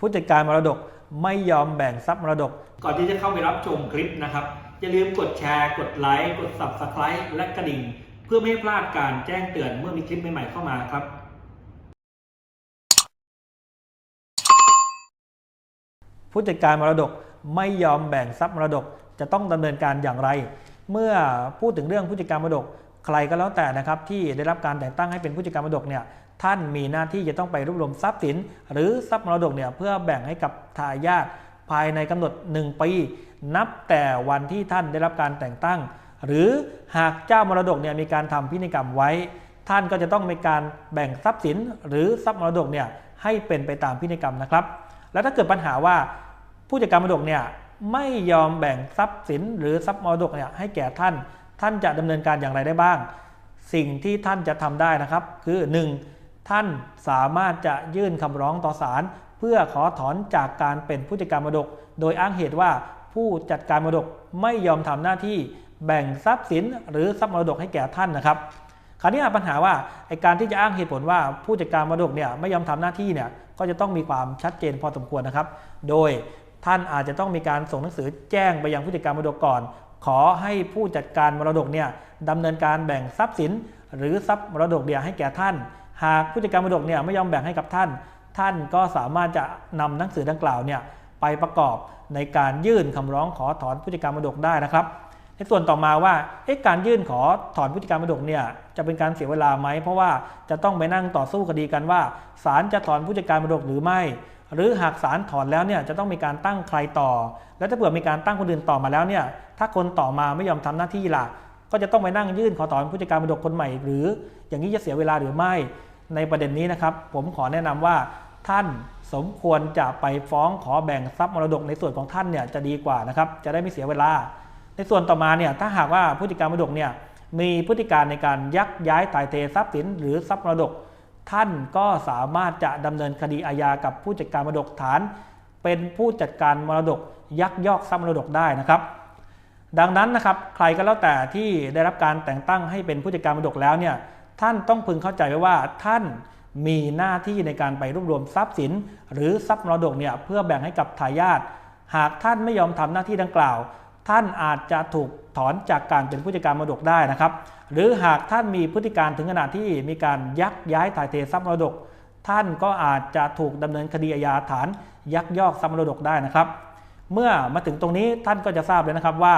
ผู้จัดการมรดกไม่ยอมแบ่งทรัพย์มรดก ก่อนที่จะเข้าไปรับชมคลิปนะครับ อย่าลืมกดแชร์ กดไลค์ กด Subscribe และกระดิ่ง เพื่อไม่ให้พลาดการแจ้งเตือนเมื่อมีคลิปใหม่ๆเข้ามาครับ ผู้จัดการมรดกไม่ยอมแบ่งทรัพย์มรดกจะต้องดำเนินการอย่างไร เมื่อพูดถึงเรื่องผู้จัดการมรดก ใครก็แล้วแต่นะครับที่ได้รับการแต่งตั้งให้เป็นผู้จัดการมรดกเนี่ยท่านมีหน้าที่จะต้องไปรวบรวมทรัพย์สิน หรือทรัพย์มรดกเนี่ยเพื่อแบ่งให้กับทายาทภายในกำหนด 1 ปี นับแต่วันที่ท่านได้รับการแต่งตั้ง หรือหากเจ้ามรดกเนี่ยมีการทำพินัยกรรมไว้ ท่านก็จะต้องมีการแบ่งทรัพย์สิน หรือทรัพย์มรดกเนี่ยให้เป็นไปตามพินัยกรรมนะครับ แล้วถ้าเกิดปัญหาว่าผู้จัดการมรดกเนี่ยไม่ยอมแบ่งทรัพย์สิน หรือทรัพย์มรดกเนี่ยให้แก่ท่าน ท่านจะดำเนินการอย่างไรได้บ้าง สิ่งที่ท่านจะทำได้นะครับ คือ 1. ท่านสามารถจะยื่นคำร้องต่อศาลเพื่อขอถอนจากการเป็นผู้จัดการมรดก โดยอ้างเหตุว่าผู้จัดการมรดกไม่ยอมทำหน้าที่แบ่งทรัพย์สินหรือทรัพย์มรดกให้แก่ท่านนะครับ คราวนี้ปัญหาว่าไอการที่จะอ้างเหตุผลว่าผู้จัดการมรดกเนี่ยไม่ยอมทำหน้าที่เนี่ยก็จะต้องมีความชัดเจนพอสมควรนะครับ โดยท่านอาจจะต้องมีการส่งหนังสือแจ้งไปยังผู้จัดการมรดกก่อน ขอให้ผู้จัดการมรดกเนี่ยดำเนินการแบ่งทรัพย์สิน หรือทรัพย์มรดกเนี่ยให้แก่ท่าน หากผู้จัดการมรดกเนี่ยไม่ยอมแบ่งให้กับท่าน ท่านก็สามารถจะนำหนังสือดังกล่าวเนี่ยไปประกอบในการยื่นคำร้องขอถอนผู้จัดการมรดกได้นะครับ ในส่วนต่อมาว่าการยื่นขอถอนผู้จัดการมรดกเนี่ยจะเป็นการเสียเวลาไหมเพราะว่าจะต้องไปนั่งต่อสู้คดีกันว่าศาลจะถอนผู้จัดการมรดกหรือไม่ หรือหากศาลถอนแล้วเนี่ยจะต้องมีการตั้งใครต่อ แล้วถ้าเผื่อมีการตั้งคนอื่นต่อมาแล้วเนี่ยถ้าคนต่อมาไม่ยอมทำหน้าที่ล่ะ ก็จะต้องไปนั่งยื่นขอถอนผู้จัดการมรดกคนใหม่ หรืออย่างนี้จะเสียเวลาหรือไม่ในประเด็นนี้นะครับ ผมขอแนะนำว่าท่านสมควรจะไปฟ้องขอแบ่งทรัพย์มรดกในส่วนของท่านเนี่ยจะดีกว่านะครับจะได้ไม่เสียเวลา ในส่วนต่อมาเนี่ยถ้าหากว่าผู้จัดการมรดกเนี่ยมีพฤติการในการยักย้ายถ่ายเททรัพย์สินหรือทรัพย์มรดก ท่านก็สามารถจะดำเนินคดีอาญากับผู้จัดการมรดกฐาน เป็นผู้จัดการมรดกยักยอกทรัพย์มรดกได้นะครับ ดังนั้นนะครับใครก็แล้วแต่ที่ได้รับการแต่งตั้งให้เป็นผู้จัดการมรดกแล้วเนี่ยท่านต้องพึงเข้าใจไว้ว่าท่านมีหน้าที่ในการไปรวบรวมทรัพย์สิน หรือทรัพย์มรดกเนี่ยเพื่อแบ่งให้กับทายาทหากท่านไม่ยอมทำหน้าที่ดังกล่าว ท่านอาจจะถูกถอนจากการเป็นผู้จัดการมรดกได้นะครับ หรือหากท่านมีพฤติการถึงขนาดที่มีการยักย้ายถ่ายเททรัพย์มรดก ท่านก็อาจจะถูกดำเนินคดีอาญาฐานยักยอกทรัพย์มรดกได้นะครับ เมื่อมาถึงตรงนี้ท่านก็จะทราบเลยนะครับว่า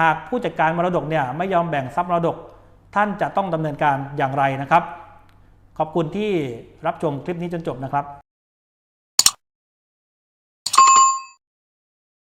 หากผู้จัดการมรดกเนี่ยไม่ยอมแบ่งทรัพย์มรดก ท่านจะต้องดำเนินการอย่างไรนะครับ ขอบคุณที่รับชมคลิปนี้จนจบนะครับ